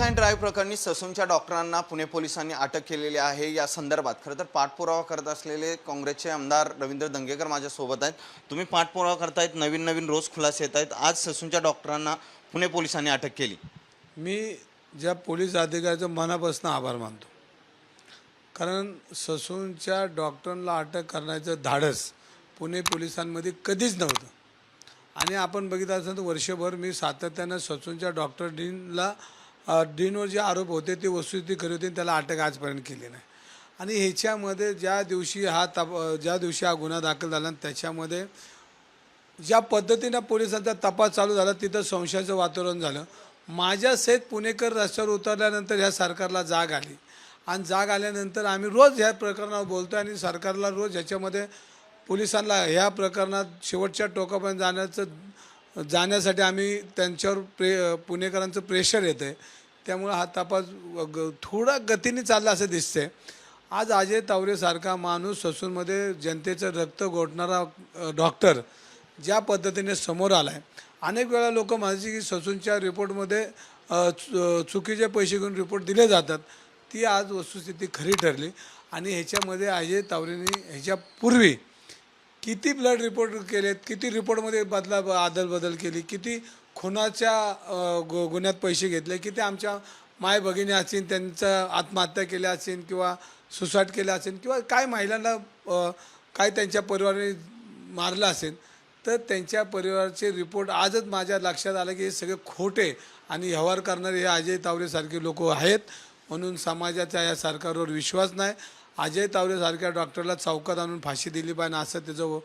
Drink and drive प्रकरणी ससूनच्या डॉक्टरांना पुणे पोलिसांनी अटक केलेली आहे. या संदर्भात खरं तर पाठपुरावा करत असलेले काँग्रेसचे आमदार रवींद्र दंगेकर माझ्यासोबत आहेत. तुम्ही पाठपुरावा करतायत नवीन नवीन रोज खुलासे येत आहेत. आज ससूनच्या डॉक्टरांना पुणे पोलिसांनी अटक केली. मी ज्या पोलीस अधिकाऱ्याचं मनापासून आभार मानतो. कारण ससूनच्या डॉक्टरांना अटक करण्याचं धाडस पुणे पोलिसांमध्ये कधीच नव्हतं. आणि आपण बघितलं असेल तर वर्षभर मी सातत्यानं ससूनच्या डॉक्टर डीनला डीनवर जे आरोप होते ते वस्तुस्थिती खरी होती त्याला अटक आजपर्यंत केली नाही. आणि ह्याच्यामध्ये ज्या दिवशी हा तप ज्या दिवशी हा गुन्हा दाखल झाला आणि त्याच्यामध्ये ज्या पद्धतीनं पोलिसांचा तपास चालू झाला तिथं संशयाचं वातावरण झालं. माझ्या सहित पुणेकर रस्त्यावर उतरल्यानंतर ह्या सरकारला जाग आली. आणि जाग आल्यानंतर आम्ही रोज ह्या प्रकरणावर बोलतो आणि सरकारला रोज ह्याच्यामध्ये पोलिसांना ह्या प्रकरणात शेवटच्या टोकापर्यंत जाण्याचं जाण्यासाठी आम्ही त्यांच्यावर प्रे पुणेकरांचं प्रेशर येतं आहे त्यामुळं हा तपास ग- थोडा गतीने चालला असं दिसतंय. आज अजय तावरेसारखा माणूस ससूनमध्ये जनतेचं रक्त गोठणारा डॉक्टर ज्या पद्धतीने समोर आला आहे अनेक वेळा लोक माझी की ससूनच्या रिपोर्टमध्ये चु- चुकीचे पैसे घेऊन रिपोर्ट दिले जातात. ती आज वस्तुस्थिती खरी ठरली. आणि ह्याच्यामध्ये अजय तावरेने ह्याच्यापूर्वी किती ब्लड रिपोर्ट केलेत किती रिपोर्टमध्ये बदला आदल बदल केली किती खुनाच्या गु गुन्ह्यात पैसे घेतले की ते आमच्या माय भगिनी असतील त्यांचं आत्महत्या केल्या असेन किंवा सुसाईड केल्या असेल किंवा काय महिलांना काय त्यांच्या परिवाराने मारलं असेल तर त्यांच्या परिवाराचे रिपोर्ट आजच माझ्या लक्षात आलं की हे सगळे खोटे आणि व्यवहार करणारे हे अजय तावरेसारखे लोक आहेत. म्हणून समाजाचा या सरकारवर विश्वास नाही. अजय तावरेसारख्या डॉक्टरला चौकात आणून फाशी दिली पाहिजे असं त्याचं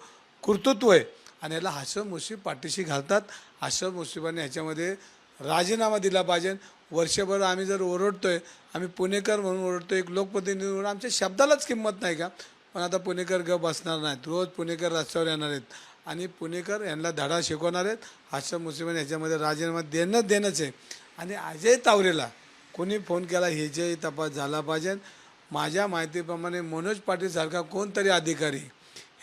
कर्तृत्व आहे. आणि याला हसन मुश्रीफ पाठीशी घालतात. हसन मुशिबाने ह्याच्यामध्ये राजीनामा दिला पाहिजे. वर्षभर आम्ही जर ओरडतोय आम्ही पुणेकर म्हणून ओरडतोय एक लोकप्रतिनिधी म्हणून आमच्या शब्दालाच किंमत नाही का? पण आता पुणेकर ग बसणार नाहीत. रोज पुणेकर रस्त्यावर येणार आहेत. आणि पुणेकर यांना धडा शिकवणार आहेत. हसन मुशिबाने ह्याच्यामध्ये राजीनामा देणंच देणंच आहे. आणि अजय तावरेला कोणी फोन केला हे जे तपास झाला पाहिजे. माझ्या माहितीप्रमाणे मनोज पाटीलसारखा कोणतरी अधिकारी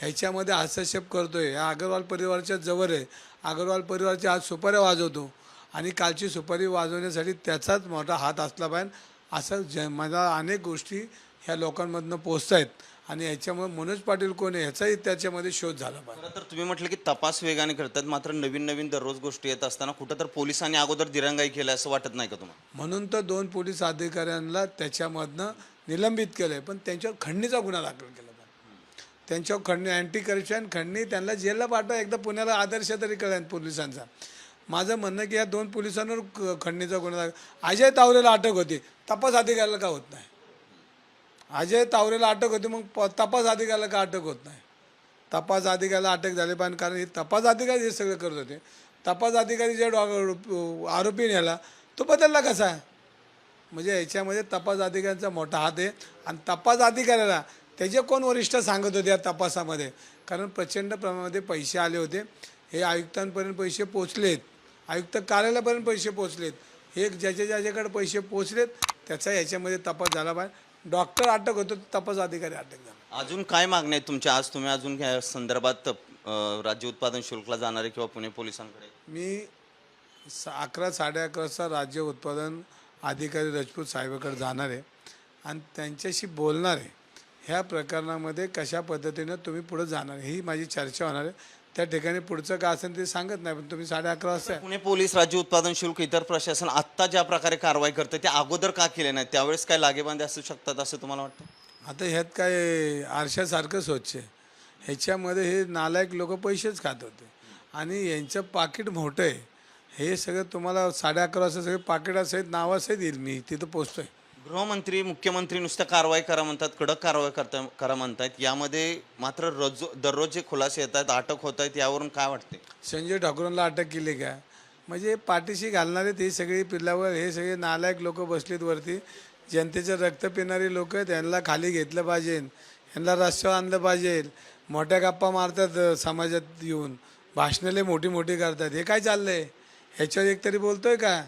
ह्याच्यामध्ये हस्तक्षेप करतोय. या अगरवाल परिवाराच्या जवळ आहे. अगरवाल परिवाराच्या आज सुपाऱ्या वाजवतो. आणि कालची सुपारी वाजवण्यासाठी त्याचाच मोठा हात असला पाहिजे. असं ज मला अनेक गोष्टी ह्या लोकांमधनं पोचत आहेत आणि ह्याच्यामुळे मनोज पाटील कोण आहे ह्याचाही त्याच्यामध्ये शोध झाला पाहिजे. तर तुम्ही म्हटलं की तपास वेगाने करतात. मात्र नवीन नवीन दररोज गोष्टी येत असताना कुठं तर पोलिसांनी अगोदर दिरंगाई केलं असं वाटत नाही का तुम्हाला? म्हणून तर दोन पोलीस अधिकाऱ्यांना त्याच्यामधनं निलंबित केलं आहे पण त्यांच्यावर खंडणीचा गुन्हा दाखल केला. त्यांच्यावर खंडणी अँटी करप्शन खंडणी त्यांना जेलला पाठवा. एकदा पुण्याला आदर्श तरी कळेल पोलिसांचा. माझं म्हणणं की या दोन पोलिसांवर क- खंडणीचा गुन्हा अजय तावरेला अटक होती. तपास अधिकाऱ्याला का होत नाही? अजय तावरेला अटक होती मग प- तपास अधिकाऱ्याला का अटक होत नाही? तपास अधिकाऱ्याला अटक झाली पाहिजे कारण हे तपास अधिकारी हे सगळं करत होते. तपास अधिकारी जे आरोपी नेला तो बदलला कसा? आहे म्हणजे याच्यामध्ये तपास अधिकाऱ्यांचा मोठा हात आहे. आणि तपास अधिकाऱ्याला त्याचे कोण वरिष्ठ सांगत होते या तपासामध्ये कारण प्रचंड प्रमाणामध्ये पैसे आले होते. हे आयुक्तांपर्यंत पैसे पोचलेत. आयुक्त कार्यालयापर्यंत पैसे पोचलेत. हे ज्याच्या ज्याच्याकडे पैसे पोचलेत त्याचा याच्यामध्ये तपास झाला पाहिजे. डॉक्टर अटक होतो तपास अधिकारी अटक झाला. अजून काय मागण्या आहेत तुमच्या? आज तुम्ही अजून या संदर्भात राज्य उत्पादन शुल्कला जाणारे किंवा पुणे पोलिसांकडे? मी स अकरा साडे अकरा वाजता राज्य उत्पादन अधिकारी राजपूत साहेबाकडे जाणार आहे. आणि त्यांच्याशी बोलणार आहे. ह्या प्रकरणामध्ये कशा पद्धतीनं तुम्ही पुढे जाणार? ही माझी चर्चा होणार आहे. त्या ठिकाणी पुढचं काय असेल ते सांगत नाही पण तुम्ही साडे अकरा वाजता पुणे पोलीस राज्य उत्पादन शुल्क इतर प्रशासन आत्ता ज्या प्रकारे कारवाई करते ते अगोदर का केले नाही त्यावेळेस काय लागेबांधे असू शकतात असं तुम्हाला वाटतं? आता ह्यात काय आरशासारखं स्वच्छ ह्याच्यामध्ये हे नालायक लोक पैसेच खात होते. आणि यांचं पाकिट मोठं आहे. हे सगळं तुम्हाला साडे अकरा वाजता सगळे पाकिटासहित नावासहित येईल. मी तिथं पोचतोय. गृहमंत्री मुख्यमंत्री नुसतं कारवाई करा म्हणतात कडक कारवाई करता करा म्हणतात. यामध्ये मात्र रोज दररोज जे खुलासे येत आहेत अटक होत आहेत यावरून काय वाटते संजय ठाकूरांना अटक केली का? म्हणजे पाठीशी घालणारे ते सगळी पिल्लावर हे सगळे नालायक लोक बसलेत वरती. जनतेचं रक्त पिणारी लोक आहेत यांना खाली घेतलं पाहिजे. यांना रस्त्यावर आणलं पाहिजे. मोठ्या गप्पा मारतात समाजात येऊन. भाषणाले मोठी मोठी करतात. हे काय चाललंय? ह्याच्यावर एकतरी बोलतोय का?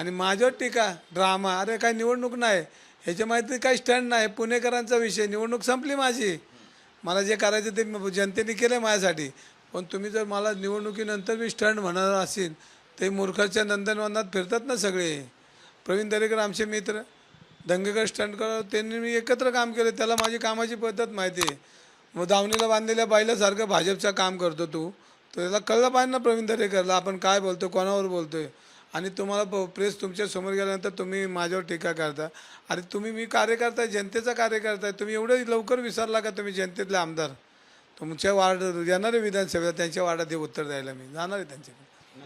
आणि माझ्यावर टीका ड्रामा अरे काय निवडणूक नाही. ह्याच्या माहिती काही स्टँड नाही. पुणेकरांचा विषय. निवडणूक संपली माझी. मला जे करायचं ते जनतेने केलं माझ्यासाठी. पण तुम्ही जर मला निवडणुकीनंतर मी स्टंट म्हणणार असेल ते मूर्खाच्या नंदनवनात फिरतात ना सगळे. प्रवीण दरेकर आमचे मित्र दंगेकर स्टंटकर त्यांनी मी एकत्र काम केलं. त्याला माझी कामाची पद्धत माहिती आहे. मग दावणीला बांधलेल्या बाईलासारखं भाजपचं काम करतो तू. तर त्याला कळलं पाहिजे ना प्रवीण दरेकरला. आपण काय बोलतो कोणावर बोलतोय? आणि तुम्हाला प- प्रेस तुमच्यासमोर गेल्यानंतर तुम्ही माझ्यावर टीका करता. अरे तुम्ही मी कार्यकर्ता करताय जनतेचा कार्यकर्ता आहे. तुम्ही एवढं लवकर विसरला का तुम्ही जनतेतले आमदार? तुमच्या वार्ड येणारे विधानसभेला त्यांच्या वार्डात हे उत्तर द्यायला मी जाणार आहे त्यांच्याकडे.